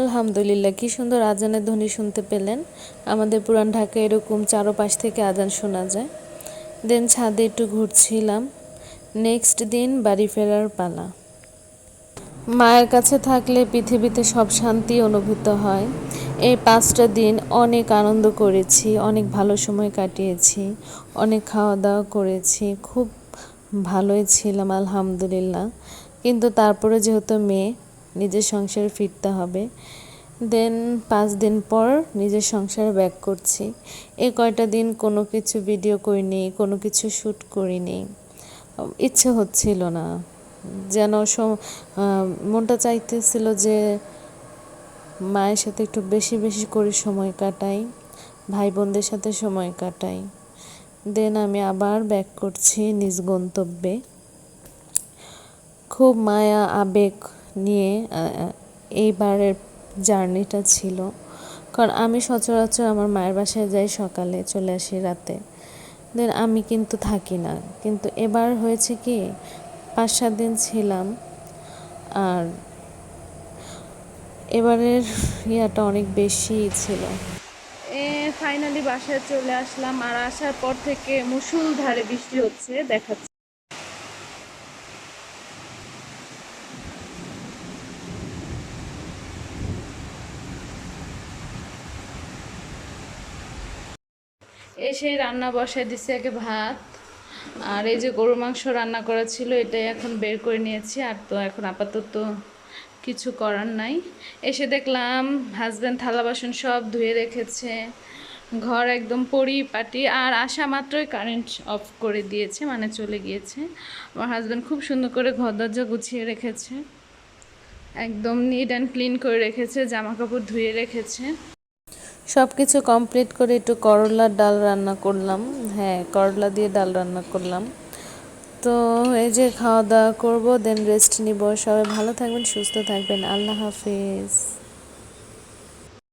আলহামদুলিল্লাহ, কি সুন্দর আজানের ধ্বনি শুনতে পেলেন। আমাদের পুরান ঢাকায় এরকম চারোপাশ থেকে আজান শোনা যায়। দেন ছাদে একটু ঘুরছিলাম। নেক্সট দিন বাড়ি ফেরার পালা। মায়ের কাছে থাকলে পৃথিবীতে সব শান্তি অনুভূত হয়। এই পাঁচটা দিন অনেক আনন্দ করেছি, অনেক ভালো সময় কাটিয়েছি, অনেক খাওয়া দাওয়া করেছি, খুব ভালোই ছিলাম, আলহামদুলিল্লাহ। কিন্তু তারপরে যেহেতু মেয়ে নিজের সংসারে ফিরতে হবে। দেন পাঁচ দিন পর নিজের সংসারে ব্যাক করছি। এই কয়টা দিন কোনো কিছু ভিডিও করিনি, কোনো কিছু শ্যুট করিনি। ইচ্ছে হচ্ছিল না। যেন মনটা চাইতেছিল যে মায়ের সাথে একটু বেশি বেশি করে সময় কাটাই ভাই বোনদের সাথে সময় কাটাই। দেন আমি আবার ব্যাক করছি নিজ গন্তব্যে। খুব মায়া, আবেগ নিয়ে এইবারের জার্নিটা ছিল। কারণ আমি সচরাচর আমার মায়ের বাসায় যাই সকালে, চলে আসি রাতে। দেন আমি কিন্তু থাকি না। কিন্তু এবার হয়েছে কি, পাঁচ, সাত দিন ছিলাম। আর এবারের ইয়াটা অনেক বেশি ছিল। এ ফাইনালি বাসায় চলে আসলাম। আর আসার পর থেকে মুসুলধারে বৃষ্টি হচ্ছে, দেখাচ্ছে। এসে রান্না বসায় দিছি আগে ভাত। আর এই যে গরুর মাংস রান্না করা ছিল, এটাই এখন বের করে নিয়েছি। আর তো এখন আপাতত কিছু করার নাই। এসে দেখলাম হাজব্যান্ড থালা বাসন সব ধুয়ে রেখেছে। ঘর একদম পরিপাটি। আর আসা মাত্রই কারেন্ট অফ করে দিয়েছে মানে চলে গিয়েছে। আমার হাজব্যান্ড খুব সুন্দর করে ঘর দরজা গুছিয়ে রেখেছে। একদম নিট অ্যান্ড ক্লিন করে রেখেছে জামা কাপড় ধুয়ে রেখেছে। সব কিছু কমপ্লিট করে একটু করলার ডাল রান্না করলাম। হ্যাঁ করলা দিয়ে ডাল রান্না করলাম। তো এই যে খাওয়া দাওয়া করব দেন রেস্ট নিব। সবাই ভালো থাকবেন, সুস্থ থাকবেন। আল্লাহ হাফিজ।